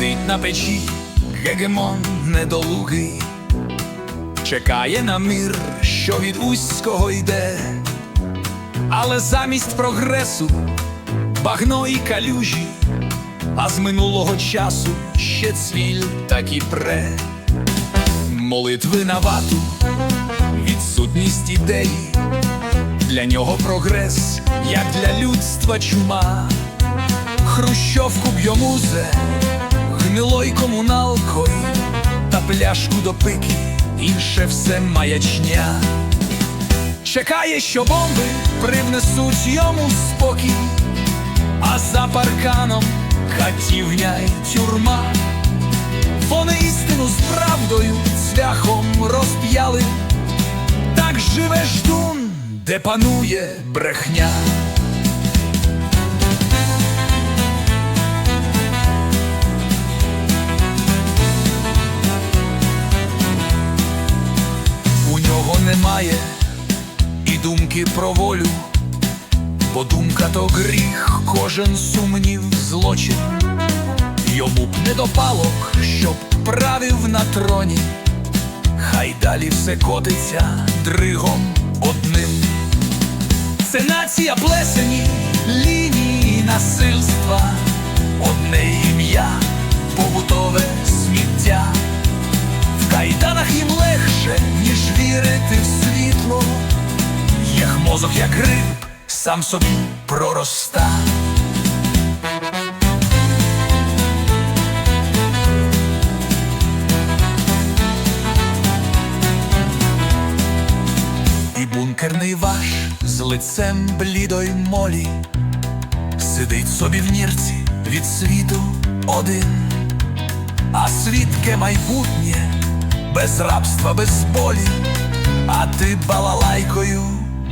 сидить на печі, гегемон недолугий, чекає на мир, що від узького йде, але замість прогресу багно і калюжі, а з минулого часу ще цвіль так і пре. Молитви на вату, відсутність ідеї, для нього прогрес, як для людства чума. Хрущовку б'є музе, гнилой комуналкою та пляшку до пики, інше все маячня. Чекає, що бомби привнесуть йому спокій, а за парканом хатівня й тюрма. Вони істину з правдою цвяхом розп'яли, так живе ждун, де панує брехня. Немає і думки про волю, бо думка то гріх, кожен сумнів злочин. Йому б не до палок, щоб правив на троні, хай далі все котиться дригом одним. Це нація плесені, лінії насильства, одне ім'я, побутове сміття. В кайданах їм легше, ніж вірити в світло. Їх мозок, як риб, сам собі пророста. І бункерний ваш з лицем блідой молі Сидить собі в нірці від світу один, а свідке майбутнє без рабства, без болі, а ти балалайкою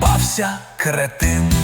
бався кретин.